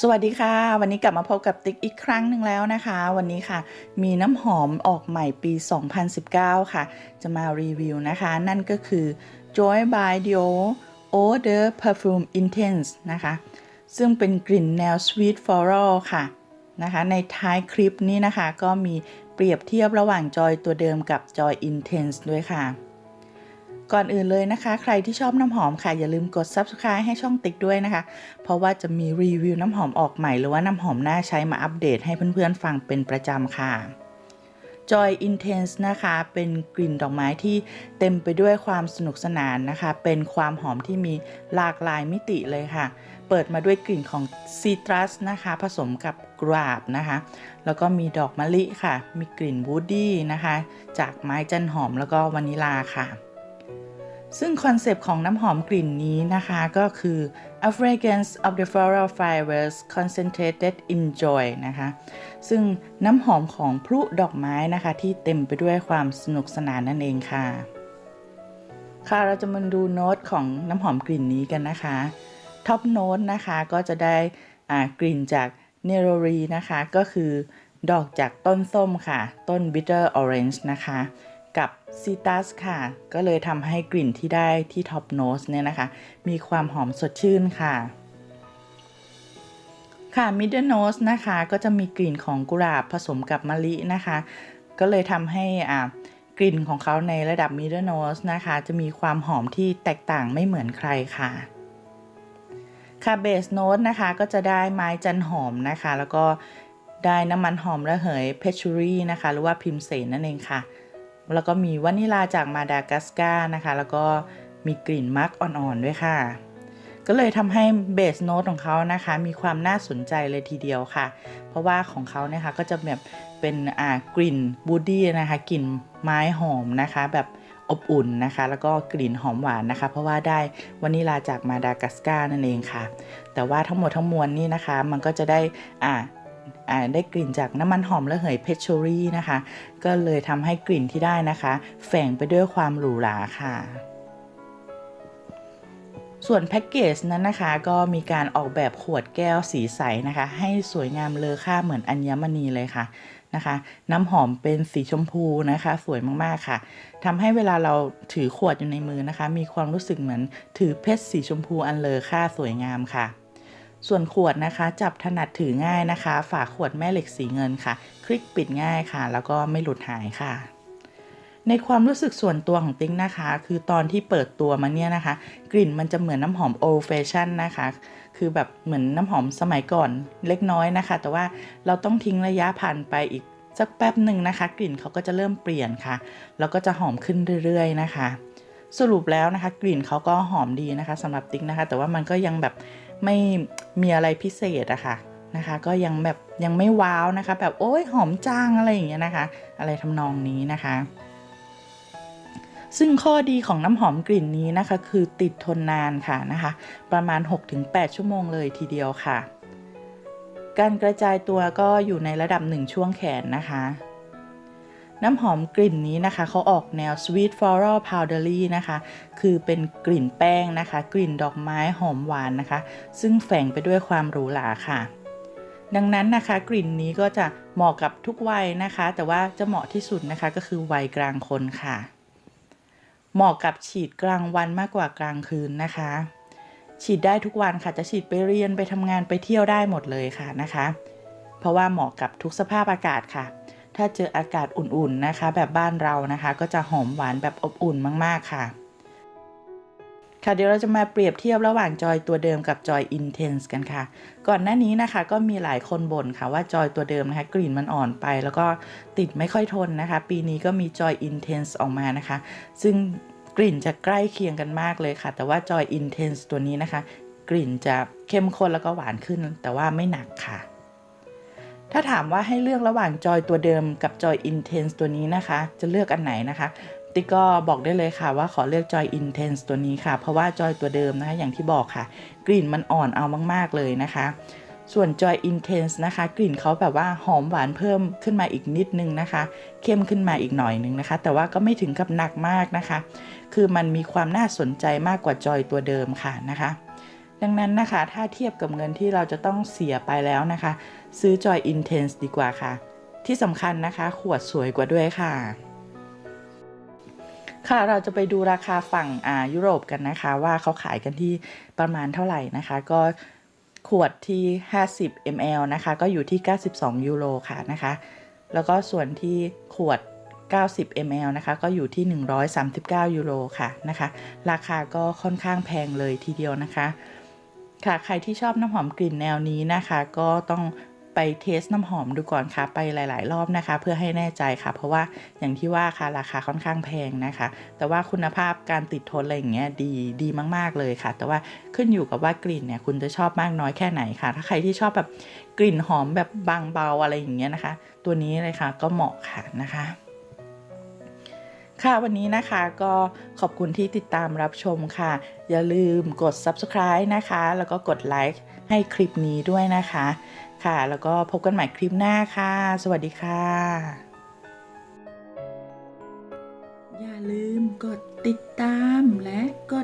สวัสดีค่ะ วันนี้กลับมาพบกับติ๊กอีกครั้งหนึ่งแล้วนะคะ วันนี้ค่ะ มีน้ำหอมออกใหม่ปี 2019 ค่ะ จะมารีวิวนะคะ นั่นก็คือ Joy by Dio Eau de Perfume Intense นะคะ ซึ่งเป็นกลิ่นแนว Sweet Floral ค่ะนะคะ ในท้ายคลิปนี้นะคะ ก็มีเปรียบเทียบระหว่างจอยตัวเดิมกับ Joy Intense ด้วยค่ะ ก่อนอื่นเลยนะคะ ใครที่ชอบน้ำหอมค่ะ อย่าลืมกด subscribe ให้ช่องติ๊กด้วยนะคะ เพราะว่าจะมีรีวิวน้ำหอมออกใหม่หรือว่าน้ำหอมน่าใช้มาอัปเดตให้เพื่อนๆฟังเป็นประจำค่ะ Joy Intense นะคะ เป็นกลิ่นดอกไม้ที่เต็มไปด้วยความสนุกสนานนะคะ เป็นความหอมที่มีหลากหลายมิติเลยค่ะ เปิดมาด้วยกลิ่นของซีตรัสนะคะ ผสมกับกราบนะคะ แล้วก็มีดอกมะลิค่ะ มีกลิ่นวูดดี้นะคะ จากไม้จันหอมแล้วก็วานิลาค่ะ ซึ่งคอนเซปต์ของน้ำหอมกลิ่นนี้นะคะก็คือ a fragrance of the floral flowers concentrated in joy นะคะ ซึ่งน้ำหอมของพลุดอกไม้นะคะ ที่เต็มไปด้วยความสนุกสนานนั่นเองค่ะ ค่ะเราจะมาดูโน้ตของน้ำหอมกลิ่นนี้กันนะคะ ท็อปโน้ตนะคะก็จะได้กลิ่นจากเนโรรีนะคะ ก็คือดอกจากต้นส้มค่ะ ต้น bitter orange นะคะ กับซีตัสค่ะ ก็เลยทำให้กลิ่นที่ได้ที่ท็อปโนสเนี่ยนะคะ มีความหอมสดชื่นค่ะ ค่ะมิดเดิลโนสนะคะ ก็จะมีกลิ่นของกุหลาบผสมกับมะลินะคะ ก็เลยทำให้อ่ากลิ่นของเขาในระดับมิดเดิลโนสนะคะ จะมีความหอมที่แตกต่างไม่เหมือนใครค่ะค่ะเบสโนสนะคะก็จะได้ไม้จันหอมนะคะ แล้วก็ได้น้ำมันหอมระเหยเพชูรี่นะคะ หรือว่าพิมเสนนั่นเองค่ะ แล้วก็มีวานิลาจากมาดากัสการ์นะคะ แล้วก็มีกลิ่นมักอ่อนๆด้วยค่ะ ก็เลยทำให้เบสโน้ตของเขานะคะ มีความน่าสนใจเลยทีเดียวค่ะ เพราะว่าของเขาเนี่ยค่ะก็จะแบบเป็นอ่ากลิ่นบูดี้นะคะกลิ่นไม้หอมนะคะ แบบอบอุ่นนะคะ แล้วก็กลิ่นหอมหวานนะคะ เพราะว่าได้วานิลาจากมาดากัสการ์นั่นเองค่ะ แต่ว่าทั้งหมดทั้งมวลนี่นะคะ มันก็จะได้อ่า ได้กลิ่นจากน้ำมันหอมระเหยเพชชูรี่นะคะ ก็เลยทำให้กลิ่นที่ได้นะคะ แฝงไปด้วยความหรูหราค่ะส่วนแพ็กเกจนั้นนะคะก็มีการออกแบบขวดแก้วสีใสนะคะ ให้สวยงามเลอค่าเหมือนอัญมณีเลยค่ะนะคะ น้ำหอมเป็นสีชมพูนะคะ สวยมากๆค่ะทำให้เวลาเราถือขวดอยู่ในมือนะคะ มีความรู้สึกเหมือนถือเพชรสีชมพูอันเลอค่าสวยงามค่ะ ส่วนขวดนะคะจับถนัดถือง่ายนะคะ ฝาขวดแม่เหล็กสีเงินค่ะ คลิกปิดง่ายค่ะ แล้วก็ไม่หลุดหายค่ะ ในความรู้สึกส่วนตัวของติ๊งนะคะ คือตอนที่เปิดตัวมาเนี่ยนะคะ กลิ่นมันจะเหมือนน้ำหอม old fashion นะคะ คือแบบเหมือนน้ำหอมสมัยก่อนเล็กน้อยนะคะ แต่ว่าเราต้องทิ้งระยะผ่านไปอีกสักแป๊บหนึ่งนะคะ กลิ่นเขาก็จะเริ่มเปลี่ยนค่ะ แล้วก็จะหอมขึ้นเรื่อยๆนะคะ สรุปแล้วนะคะ กลิ่นเขาก็หอมดีนะคะสำหรับติ๊กนะคะ แต่ว่ามันก็ยังแบบ ไม่มีอะไรพิเศษอะคะ่ะนะคะ ก็ยังแบบยังไม่ว้าวนะคะ แบบโอ้ยหอมจังอะไรอย่างเงี้ยนะคะ อะไรทำนองนี้นะคะ ซึ่งข้อดีของน้ำหอมกลิ่นนี้นะคะ คือติดทนนานค่ะนะคะ ประมาณ 6-8 ชั่วโมงเลยทีเดียวค่ะ การกระจายตัวก็อยู่ในระดับ1ช่วงแขนนะคะ น้ำหอมกลิ่นนี้นะคะเขาออกแนว sweet floral powdery นะคะ คือเป็นกลิ่นแป้งนะคะ กลิ่นดอกไม้หอมหวานนะคะ ซึ่งแฝงไปด้วยความหรูหราค่ะ ดังนั้นนะคะ กลิ่นนี้ก็จะเหมาะกับทุกวัยนะคะ แต่ว่าจะเหมาะที่สุดนะคะก็คือวัยกลางคนค่ะ เหมาะกับฉีดกลางวันมากกว่ากลางคืนนะคะ ฉีดได้ทุกวันค่ะ จะฉีดไปเรียนไปทำงานไปเที่ยวได้หมดเลยค่ะนะคะ เพราะว่าเหมาะกับทุกสภาพอากาศค่ะ ถ้าเจออากาศอุ่นๆนะคะ แบบบ้านเรานะคะ ก็จะหอมหวานแบบอบอุ่นมาก ๆ ค่ะ ค่ะเดี๋ยวเราจะมาเปรียบเทียบระหว่างจอยตัวเดิมกับจอย Intense กันค่ะ ก่อนหน้านี้นะคะ ก็มีหลายคนบ่นค่ะว่าจอยตัวเดิมนะคะ กลิ่นมันอ่อนไป แล้วก็ติดไม่ค่อยทนนะคะ ปีนี้ก็มีจอย Intense ออกมานะคะ ซึ่งกลิ่นจะใกล้เคียงกันมากเลยค่ะ แต่ว่าจอย Intense ตัวนี้นะคะ กลิ่นจะเข้มข้นแล้วก็หวานขึ้น แต่ว่าไม่หนักค่ะ ถ้าถามว่าให้เลือกระหว่างจอยตัวเดิมกับจอย Intense ตัวนี้นะคะ จะเลือกอันไหนนะคะติ๊กก็บอกได้เลยค่ะว่าขอเลือกจอย Intense ตัวนี้ค่ะ เพราะว่าจอยตัวเดิมนะคะอย่างที่บอกค่ะ กลิ่นมันอ่อนเอามากๆเลยนะคะ ส่วน Joy Intense นะคะ กลิ่นเขาแบบว่าหอมหวานเพิ่มขึ้นมาอีกนิดนึงนะคะ เข้มขึ้นมาอีกหน่อยนึงนะคะ แต่ว่าก็ไม่ถึงกับหนักมากนะคะ คือมันมีความน่าสนใจมากกว่าจอยตัวเดิมค่ะนะคะ ดังนั้นนะคะ ถ้าเทียบกับเงินที่เราจะต้องเสียไปแล้วนะคะ ซื้อ Joy Intense ดีกว่าค่ะ ที่สำคัญนะคะ ขวดสวยกว่าด้วยค่ะ ค่ะเราจะไปดูราคาฝั่งอ่ายุโรปกันนะคะ ว่าเขาขายกันที่ประมาณเท่าไหร่นะคะ ก็ขวดที่ 50 ml นะคะ ก็อยู่ที่ 92 ยูโรค่ะนะคะ แล้วก็ส่วนที่ขวด 90 ml นะคะ ก็อยู่ที่ 139 ยูโรค่ะนะคะ ราคาก็ค่อนข้างแพงเลยทีเดียวนะคะ ค่ะใครที่ชอบน้ำหอมกลิ่นแนวนี้นะคะ ก็ต้องไปเทสน้ำหอมดูก่อนค่ะไปหลาย ๆ รอบนะคะ เพื่อให้แน่ใจค่ะ เพราะว่าอย่างที่ว่าค่ะราคาค่อนข้างแพงนะคะ แต่ว่าคุณภาพการติดทนอะไรอย่างเงี้ยดีดีมาก ๆ เลยค่ะ แต่ว่าขึ้นอยู่กับว่ากลิ่นเนี่ยคุณจะชอบมากน้อยแค่ไหนค่ะ ถ้าใครที่ชอบแบบกลิ่นหอมแบบบางเบาอะไรอย่างเงี้ยนะคะ ตัวนี้เลยค่ะก็เหมาะค่ะนะคะ ค่ะวันนี้นะคะก็ขอบคุณที่ติดตามรับชมค่ะ อย่าลืมกด subscribe นะคะ แล้วก็กดไลค์ให้คลิปนี้ด้วยนะคะ ค่ะ แล้วก็พบกันใหม่คลิปหน้าค่ะ สวัสดีค่ะ อย่าลืมกดติดตามและกด